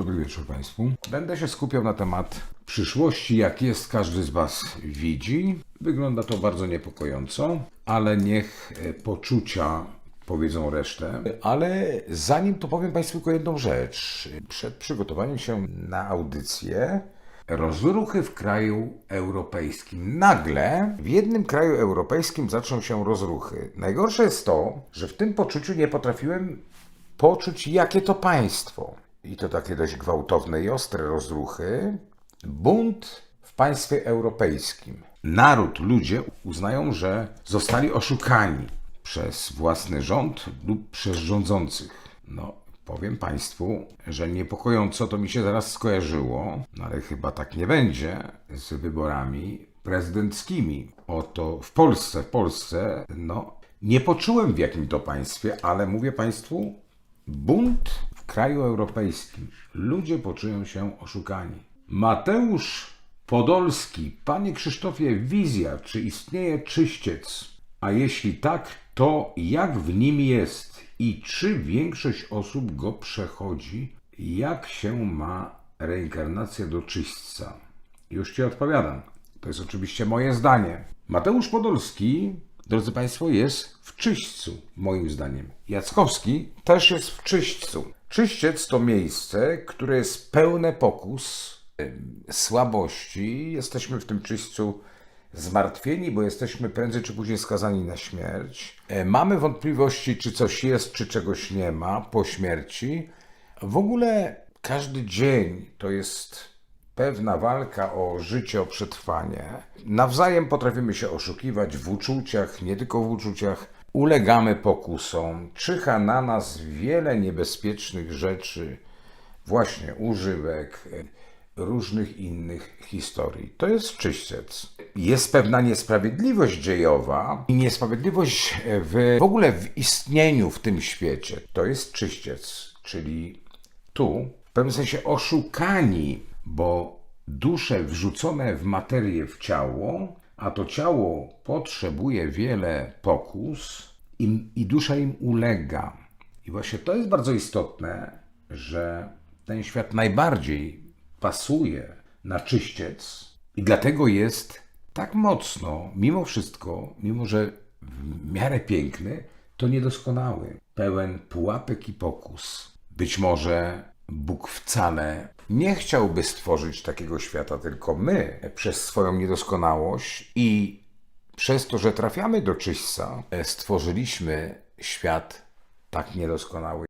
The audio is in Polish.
Dobry wieczór Państwu. Będę się skupiał na temat przyszłości, jak jest każdy z Was widzi. Wygląda to bardzo niepokojąco, ale niech e, poczucia powiedzą resztę. Ale zanim to powiem Państwu tylko jedną rzecz. Przed przygotowaniem się na audycję rozruchy w kraju europejskim. Nagle w jednym kraju europejskim zaczną się rozruchy. Najgorsze jest to, że w tym poczuciu nie potrafiłem poczuć, jakie to państwo. I to takie dość gwałtowne i ostre rozruchy. Bunt w państwie europejskim. Naród, ludzie uznają, że zostali oszukani przez własny rząd lub przez rządzących. No, powiem Państwu, że niepokojąco to mi się zaraz skojarzyło, no ale chyba tak nie będzie z wyborami prezydenckimi. Oto w Polsce, w Polsce, no, nie poczułem w jakim to państwie, ale mówię Państwu, bunt kraju europejskim. Ludzie poczują się oszukani. Mateusz Podolski, panie Krzysztofie, wizja, czy istnieje czyściec? A jeśli tak, to jak w nim jest i czy większość osób go przechodzi? Jak się ma reinkarnacja do czyśćca? Już ci odpowiadam. To jest oczywiście moje zdanie. Mateusz Podolski, drodzy Państwo, jest w czyśćcu, moim zdaniem. Jackowski też jest w czyśćcu. Czyściec to miejsce, które jest pełne pokus, słabości. Jesteśmy w tym czyśćcu zmartwieni, bo jesteśmy prędzej czy później skazani na śmierć. E, Mamy wątpliwości, czy coś jest, czy czegoś nie ma po śmierci. W ogóle każdy dzień to jest pewna walka o życie, o przetrwanie. Nawzajem potrafimy się oszukiwać w uczuciach, nie tylko w uczuciach. Ulegamy pokusom. Czyha na nas wiele niebezpiecznych rzeczy, właśnie używek, różnych innych historii. To jest czyściec. Jest pewna niesprawiedliwość dziejowa i niesprawiedliwość w, w ogóle w istnieniu w tym świecie. To jest czyściec, czyli tu w pewnym sensie oszukani, bo dusze wrzucone w materię, w ciało, a to ciało potrzebuje wiele pokus i, i dusza im ulega. I właśnie to jest bardzo istotne, że ten świat najbardziej pasuje na czyściec i dlatego jest tak mocno, mimo wszystko, mimo że w miarę piękny, to niedoskonały, pełen pułapek i pokus. Być może Bóg wcale nie chciałby stworzyć takiego świata, tylko my przez swoją niedoskonałość i przez to, że trafiamy do czyśćca, stworzyliśmy świat tak niedoskonały.